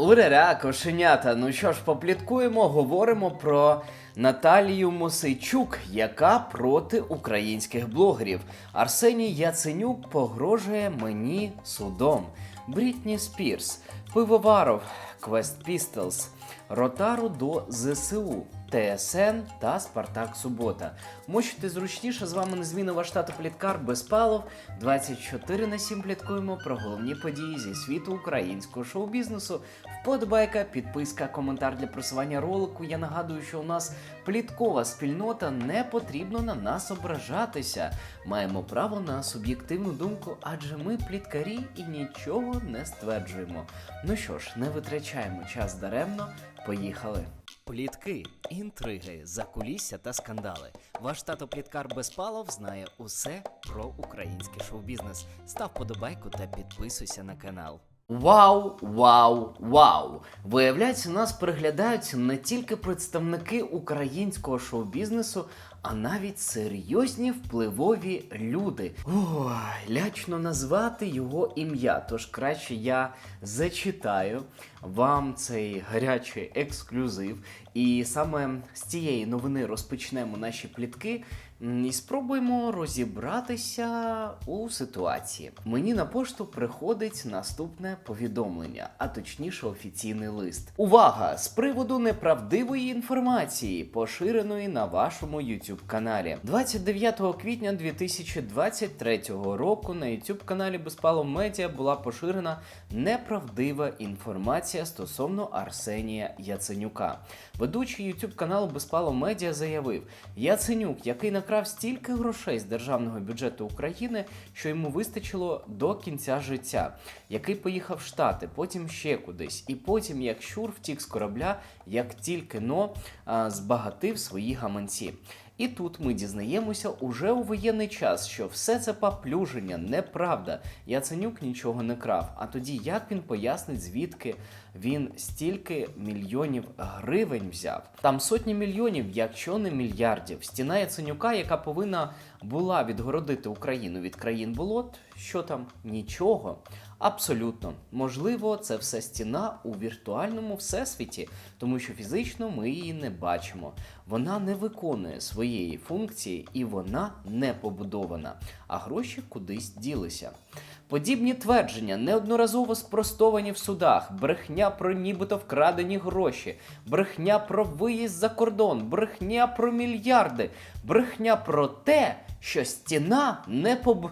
Урера, кошенята. Ну що ж, попліткуємо, говоримо про Наталію Мосейчук, яка проти українських блогерів. Арсеній Яценюк погрожує мені судом. Брітні Спірс, Пивоваров, Квест Пістелс, Ротару до ЗСУ. ТСН та Спартак Субота. Мочити зручніше з вами незмінно ваш тато Пліткар Безпалов. 24 на 7 пліткуємо про головні події зі світу українського шоу-бізнесу. Вподобайка, підписка, коментар для просування ролику. Я нагадую, що у нас пліткова спільнота, не потрібно на нас ображатися. Маємо право на суб'єктивну думку, адже ми пліткарі і нічого не стверджуємо. Ну що ж, не витрачаємо час даремно. Поїхали. Плітки, інтриги, закулісся та скандали. Ваш тато Пліткар Безпалов знає усе про український шоу-бізнес. Став подобайку та підписуйся на канал. Вау, вау, вау! Виявляється, нас переглядають не тільки представники українського шоу-бізнесу, а навіть серйозні впливові люди. Ой, лячно назвати його ім'я, тож краще я зачитаю вам цей гарячий ексклюзив. І саме з цієї новини розпочнемо наші плітки і спробуємо розібратися у ситуації. Мені на пошту приходить наступне повідомлення, а точніше офіційний лист. Увага! З приводу неправдивої інформації, поширеної на вашому YouTube каналі. 29 квітня 2023 року на YouTube каналі Безпалов Медіа була поширена неправдива інформація стосовно Арсенія Яценюка. Ведучий YouTube каналу Безпалов Медіа заявив: Яценюк, який накрав стільки грошей з державного бюджету України, що йому вистачило до кінця життя, який поїхав в Штати, потім ще кудись, і потім, як щур втік з корабля, як тільки но збагатив свої гаманці. І тут ми дізнаємося уже у воєнний час, що все це поплюження, неправда. Яценюк нічого не крав. А тоді як він пояснить, звідки він стільки мільйонів гривень взяв? Там сотні мільйонів, якщо не мільярдів. Стіна Яценюка, яка повинна була відгородити Україну від країн болот, що там нічого. Абсолютно можливо, це все стіна у віртуальному всесвіті, тому що фізично ми її не бачимо. Вона не виконує своєї функції і вона не побудована, а гроші кудись ділися. Подібні твердження неодноразово спростовані в судах, брехня про нібито вкрадені гроші, брехня про виїзд за кордон, брехня про мільярди, брехня про те, що стіна не поб...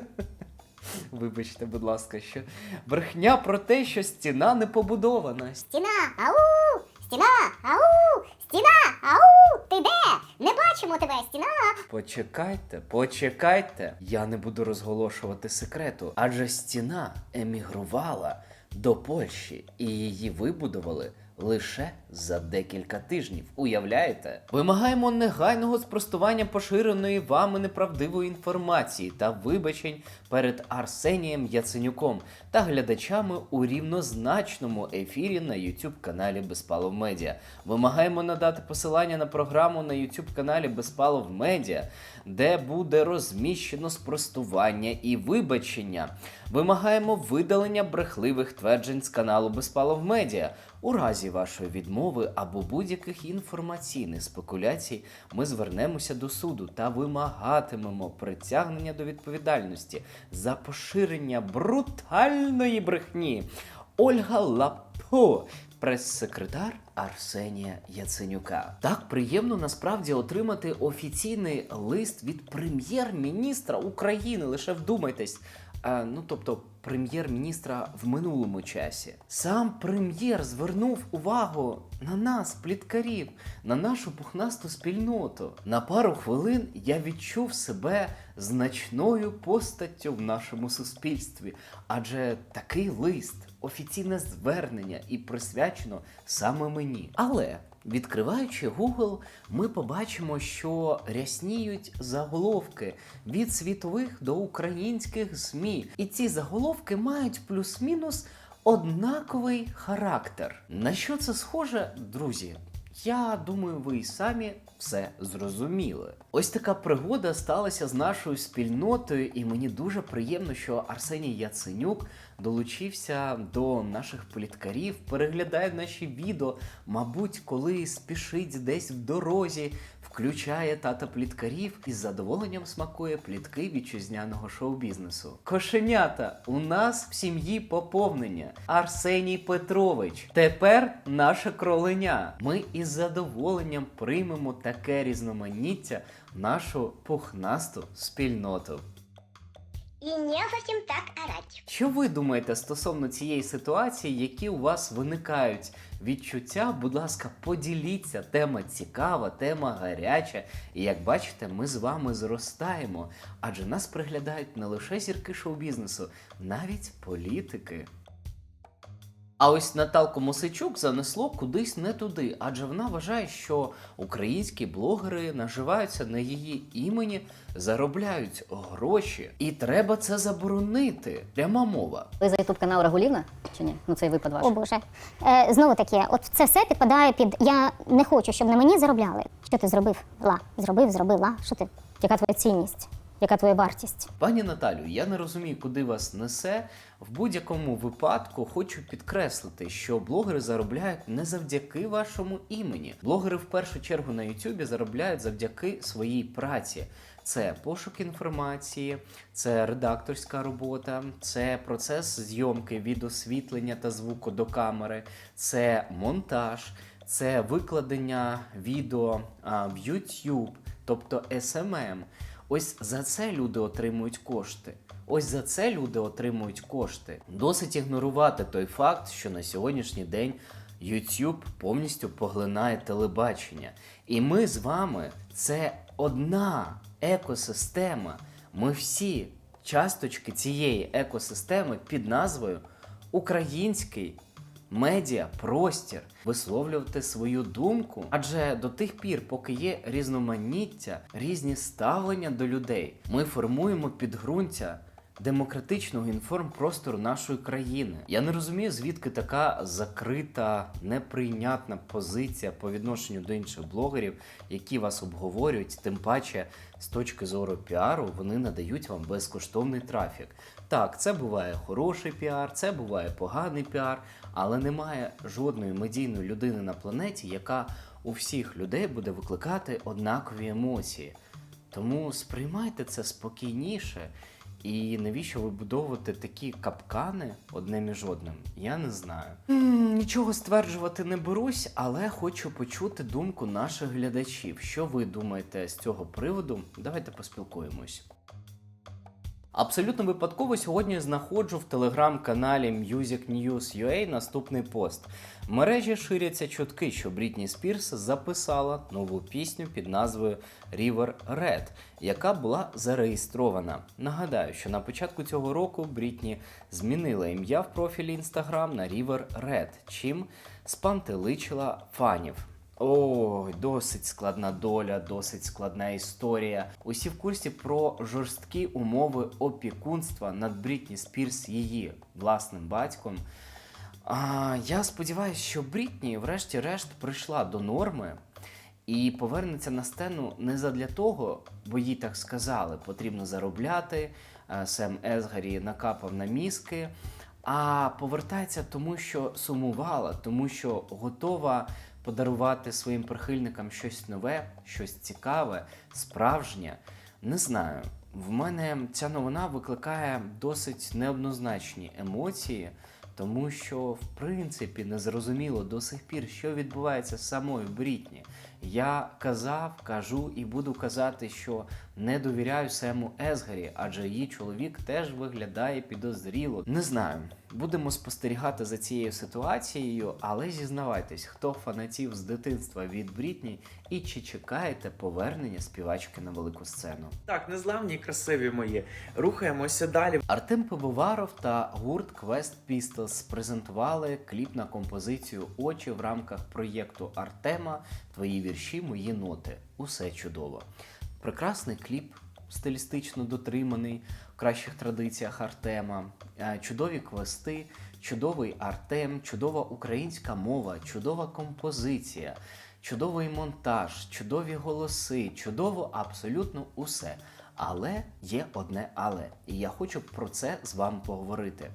Вибачте, будь ласка, що брехня про те, що стіна не побудована. Стіна, ау! Стіна, ау! Стіна, ау! Ти де? Не бачимо тебе, стіна! Почекайте, почекайте. Я не буду розголошувати секрету, адже стіна емігрувала до Польщі і її вибудували лише за декілька тижнів. Уявляєте? Вимагаємо негайного спростування поширеної вами неправдивої інформації та вибачень перед Арсенієм Яценюком та глядачами у рівнозначному ефірі на YouTube каналі Безпалов Медіа. Вимагаємо надати посилання на програму на YouTube каналі Безпалов Медіа, де буде розміщено спростування і вибачення. Вимагаємо видалення брехливих тверджень з каналу Безпалов Медіа. У разі вашої відмови або будь-яких інформаційних спекуляцій ми звернемося до суду та вимагатимемо притягнення до відповідальності за поширення брутальної брехні. Ольга Лапо, прес-секретар Арсенія Яценюка. Так приємно насправді отримати офіційний лист від прем'єр-міністра України. Лише вдумайтесь. Ну тобто прем'єр-міністра в минулому часі. Сам прем'єр звернув увагу на нас, пліткарів, на нашу пухнасту спільноту. На пару хвилин я відчув себе значною постаттю в нашому суспільстві, адже такий лист, офіційне звернення і присвячено саме мені. Але Відкриваючи Google, ми побачимо, що рясніють заголовки від світових до українських ЗМІ. І ці заголовки мають плюс-мінус однаковий характер. На що це схоже, друзі? Я думаю, ви і самі все зрозуміли. Ось така пригода сталася з нашою спільнотою, і мені дуже приємно, що Арсеній Яценюк долучився до наших політкарів, переглядає наші відео, мабуть, коли спішить десь в дорозі, включає тата пліткарів і з задоволенням смакує плітки вітчизняного шоу-бізнесу. Кошенята, у нас в сім'ї поповнення. Арсеній Петрович. Тепер наше кроленя. Ми із задоволенням приймемо таке різноманіття нашу пухнасту спільноту. І не зовсім так орать. Що ви думаєте стосовно цієї ситуації, які у вас виникають відчуття? Будь ласка, поділіться. Тема цікава, тема гаряча. І як бачите, ми з вами зростаємо, адже нас приглядають не лише зірки шоу-бізнесу, навіть політики. А ось Наталку Мосичук занесло кудись не туди, адже вона вважає, що українські блогери наживаються на її імені, заробляють гроші, і треба це заборонити. Пряма мова. Ви за ютуб канал Рагулівна чи ні? Ну цей випад ваш. О Боже. Е, знову таки, от це все підпадає під я не хочу, щоб на мені заробляли. Що ти зробив? Ла. Зробив, зробила. Що ти? Яка твоя цінність? Яка твоя вартість? Пані Наталю, я не розумію, куди вас несе. В будь-якому випадку хочу підкреслити, що блогери заробляють не завдяки вашому імені. Блогери в першу чергу на Ютубі заробляють завдяки своїй праці. Це пошук інформації, це редакторська робота, це процес зйомки від освітлення та звуку до камери, це монтаж, це викладення відео в YouTube, тобто SMM. Ось за це люди отримують кошти. Ось за це люди отримують кошти. Досить ігнорувати той факт, що на сьогоднішній день YouTube повністю поглинає телебачення. І ми з вами це одна екосистема. Ми всі часточки цієї екосистеми під назвою Український медіа, простір, висловлювати свою думку. Адже до тих пір, поки є різноманіття, різні ставлення до людей, ми формуємо підґрунтя. Демократичного інформпростору нашої країни. Я не розумію, звідки така закрита, неприйнятна позиція по відношенню до інших блогерів, які вас обговорюють, тим паче з точки зору піару, вони надають вам безкоштовний трафік. Так, це буває хороший піар, це буває поганий піар, але немає жодної медійної людини на планеті, яка у всіх людей буде викликати однакові емоції. Тому сприймайте це спокійніше. І навіщо вибудовувати такі капкани одне між одним? Я не знаю. нічого стверджувати не берусь, але хочу почути думку наших глядачів. Що ви думаєте з цього приводу? Давайте поспілкуємось. Абсолютно випадково сьогодні знаходжу в телеграм-каналі Music News UA наступний пост. Мережі ширяться чутки, що Брітні Спірс записала нову пісню під назвою River Red, яка була зареєстрована. Нагадаю, що на початку цього року Брітні змінила ім'я в профілі Instagram на River Red, чим спантеличила фанів. Ой, досить складна доля, досить складна історія. Усі в курсі про жорсткі умови опікунства над Брітні Спірс її власним батьком. А, я сподіваюся, що Брітні, врешті-решт, прийшла до норми і повернеться на сцену не задля того, бо їй так сказали, потрібно заробляти. е, Сем Езгарі накапав на мізки, а повертається тому, що сумувала, тому що готова подарувати своїм прихильникам щось нове, щось цікаве, справжнє. Не знаю. В мене ця новина викликає досить неоднозначні емоції, тому що, в принципі, не зрозуміло до сих пір, що відбувається з самою Брітні. Я казав, кажу і буду казати, що не довіряю Сему Езгарі, адже її чоловік теж виглядає підозріло. Не знаю, будемо спостерігати за цією ситуацією, але зізнавайтесь, хто фанатів з дитинства від Брітні і чи чекаєте повернення співачки на велику сцену? Так, незламні, красиві мої. Рухаємося далі. Артем Пивоваров та гурт Quest Pistols презентували кліп на композицію Очі в рамках проєкту Артема Твої вірші, мої ноти. Усе чудово. Прекрасний кліп, стилістично дотриманий в кращих традиціях Артема. Е, Чудові квести, чудовий Артем, чудова українська мова, чудова композиція, чудовий монтаж, чудові голоси, чудово абсолютно усе. Але є одне але, і я хочу про це з вами поговорити.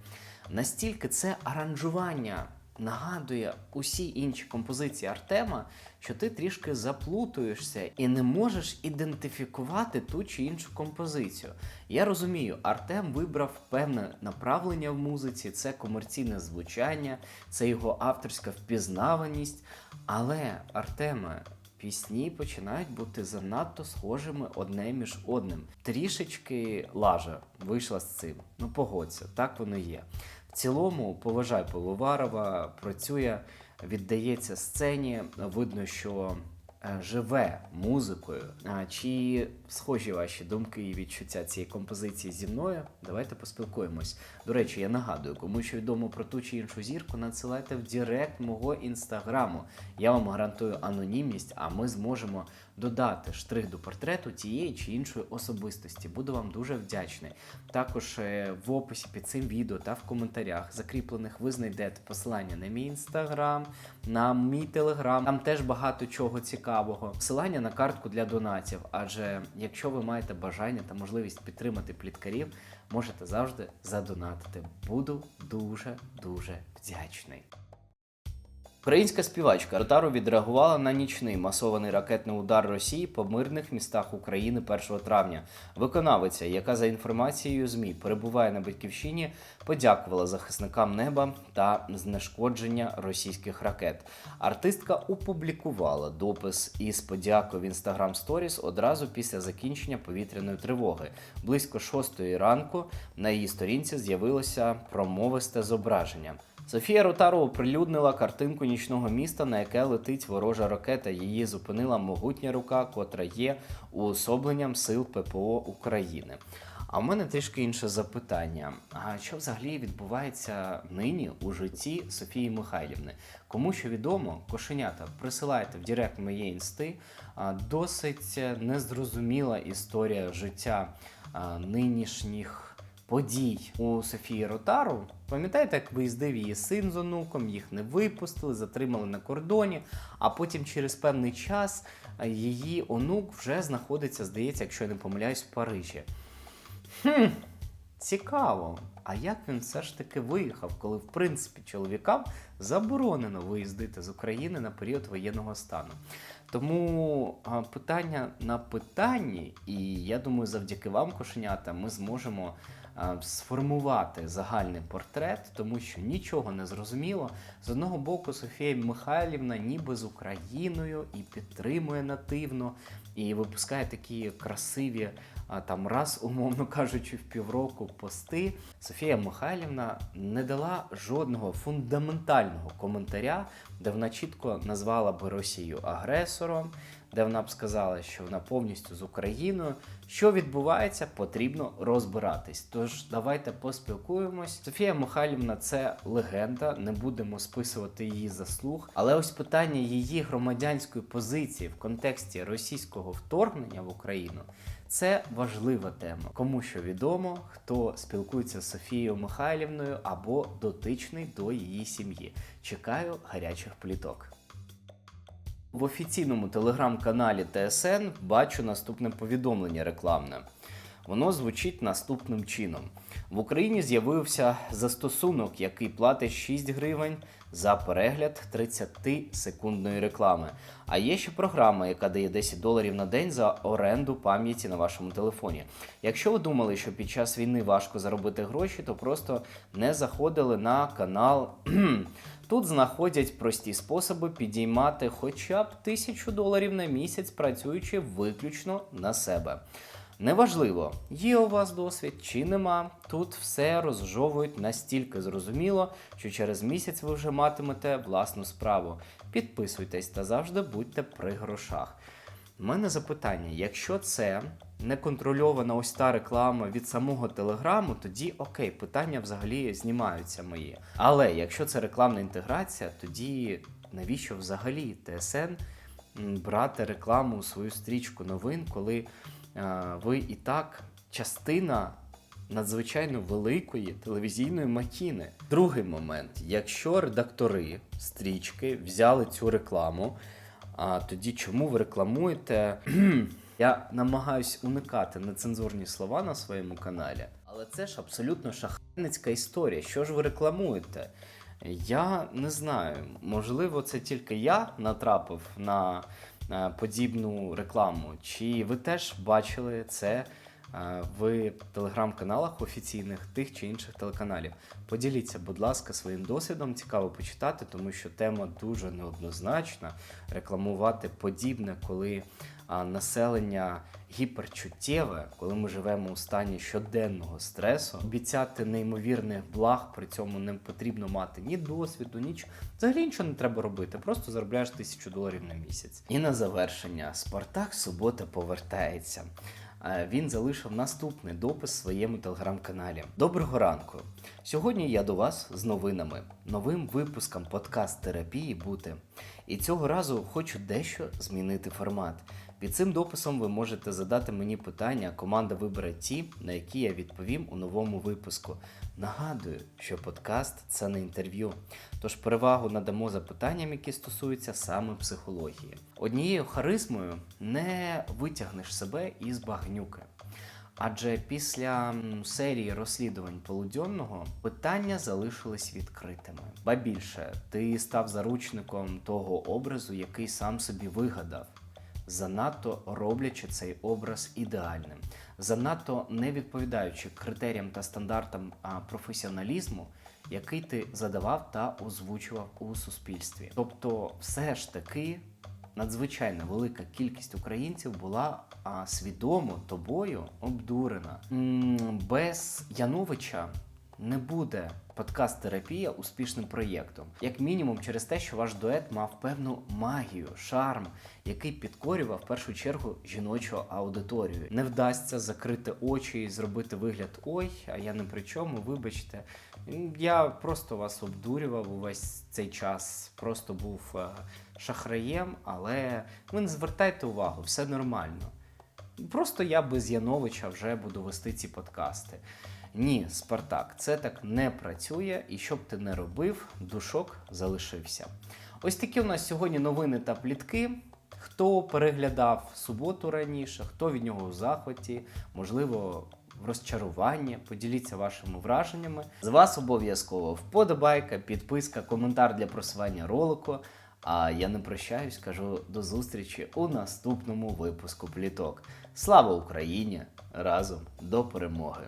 Настільки це аранжування нагадує усі інші композиції Артема, що ти трішки заплутуєшся і не можеш ідентифікувати ту чи іншу композицію. Я розумію, Артем вибрав певне направлення в музиці, це комерційне звучання, це його авторська впізнаваність. Але Артеме, пісні починають бути занадто схожими одне між одним. Трішечки лажа вийшла з цим. Ну погодься, так воно є. В цілому, поважай Пивоварова, працює, віддається сцені. Видно, що е, живе музикою. А чи схожі ваші думки і відчуття цієї композиції зі мною? Давайте поспілкуємось. До речі, я нагадую, кому що відомо про ту чи іншу зірку, надсилайте в Директ мого інстаграму. Я вам гарантую анонімність, а ми зможемо додати штрих до портрету тієї чи іншої особистості. Буду вам дуже вдячний. Також е, в описі під цим відео та в коментарях закріплених ви знайдете посилання на мій інстаграм, на мій телеграм. Там теж багато чого цікавого. Посилання на картку для донатів. Адже якщо ви маєте бажання та можливість підтримати пліткарів, можете завжди задонатити. Буду дуже дуже вдячний. Українська співачка Ротару відреагувала на нічний масований ракетний удар Росії по мирних містах України 1 травня. Виконавиця, яка за інформацією ЗМІ перебуває на батьківщині, подякувала захисникам неба та знешкодження російських ракет. Артистка опублікувала допис із подякою в Instagram Stories одразу після закінчення повітряної тривоги. Близько шостої ранку на її сторінці з'явилося промовисте зображення. Софія Ротару оприлюднила картинку нічного міста, на яке летить ворожа ракета. Її зупинила могутня рука, котра є уособленням сил ППО України. А в мене трішки інше запитання: а що взагалі відбувається нині у житті Софії Михайлівни? Кому що відомо, кошенята присилайте в Директ моєї інсти. Досить незрозуміла історія життя нинішніх подій у Софії Ротару. Пам'ятаєте, як виїздив її син з онуком, їх не випустили, затримали на кордоні, а потім через певний час її онук вже знаходиться, здається, якщо я не помиляюсь, в Парижі. Хм, цікаво. А як він все ж таки виїхав, коли в принципі чоловікам заборонено виїздити з України на період воєнного стану? Тому питання на питанні, і я думаю, завдяки вам, кошенята, ми зможемо сформувати загальний портрет, тому що нічого не зрозуміло. З одного боку, Софія Михайлівна ніби з Україною і підтримує нативно, і випускає такі красиві, там раз, умовно кажучи, в півроку пости. Софія Михайлівна не дала жодного фундаментального коментаря, де вона чітко назвала би Росію агресором, де вона б сказала, що вона повністю з Україною. Що відбувається, потрібно розбиратись. Тож давайте поспілкуємось. Софія Михайлівна це легенда, не будемо списувати її заслуг. Але ось питання її громадянської позиції в контексті російського вторгнення в Україну. Це важлива тема. Кому що відомо, хто спілкується з Софією Михайлівною або дотичний до її сім'ї. Чекаю гарячих пліток. В офіційному телеграм-каналі ТСН бачу наступне повідомлення рекламне. Воно звучить наступним чином: в Україні з'явився застосунок, який платить 6 гривень за перегляд 30-секундної реклами. А є ще програма, яка дає 10 доларів на день за оренду пам'яті на вашому телефоні. Якщо ви думали, що під час війни важко заробити гроші, то просто не заходили на канал. Тут знаходять прості способи підіймати хоча б тисячу доларів на місяць, працюючи виключно на себе. Неважливо, є у вас досвід чи нема. Тут все розжовують настільки зрозуміло, що через місяць ви вже матимете власну справу. Підписуйтесь та завжди будьте при грошах. У мене запитання: якщо це неконтрольована ось та реклама від самого телеграму, тоді окей, питання взагалі знімаються мої. Але якщо це рекламна інтеграція, тоді навіщо взагалі ТСН брати рекламу у свою стрічку новин, коли ви і так частина надзвичайно великої телевізійної махіни. Другий момент: якщо редактори стрічки взяли цю рекламу, а тоді чому ви рекламуєте? Я намагаюсь уникати нецензурні слова на своєму каналі. Але це ж абсолютно шахрайницька історія. Що ж ви рекламуєте? Я не знаю. Можливо, це тільки я натрапив на е, подібну рекламу. Чи ви теж бачили це е, в телеграм-каналах офіційних тих чи інших телеканалів? Поділіться, будь ласка, своїм досвідом. Цікаво почитати, тому що тема дуже неоднозначна. Рекламувати подібне, коли населення гіперчуттєве, коли ми живемо у стані щоденного стресу, обіцяти неймовірних благ, при цьому не потрібно мати ні досвіду, нічого. Взагалі нічого не треба робити, просто заробляєш тисячу доларів на місяць. І на завершення Спартак субота повертається. Він залишив наступний допис в своєму телеграм-каналі. Доброго ранку! Сьогодні я до вас з новинами, новим випуском подкаст терапії бути. І цього разу хочу дещо змінити формат. Під цим дописом ви можете задати мені питання, команда вибере ті, на які я відповім у новому випуску. Нагадую, що подкаст це не інтерв'ю, тож перевагу надамо запитанням, які стосуються саме психології. Однією харизмою не витягнеш себе із багнюки. Адже після серії розслідувань полудьонного питання залишились відкритими. Ба більше, ти став заручником того образу, який сам собі вигадав, занадто роблячи цей образ ідеальним, занадто не відповідаючи критеріям та стандартам професіоналізму, який ти задавав та озвучував у суспільстві. Тобто, все ж таки надзвичайно велика кількість українців була а, свідомо тобою обдурена. Без Яновича не буде подкаст терапія успішним проєктом, як мінімум через те, що ваш дует мав певну магію, шарм, який підкорював в першу чергу жіночу аудиторію. Не вдасться закрити очі і зробити вигляд ой, а я не при чому, вибачте. Я просто вас обдурював увесь цей час, просто був е, шахраєм, але ви не звертайте увагу, все нормально. Просто я без Яновича вже буду вести ці подкасти. Ні, Спартак, це так не працює, і що б ти не робив, душок залишився. Ось такі у нас сьогодні новини та плітки. Хто переглядав суботу раніше, хто від нього у захваті, можливо, в розчаруванні. Поділіться вашими враженнями. З вас обов'язково вподобайка, підписка, коментар для просування ролику. А я не прощаюсь, кажу до зустрічі у наступному випуску пліток. Слава Україні! Разом до перемоги!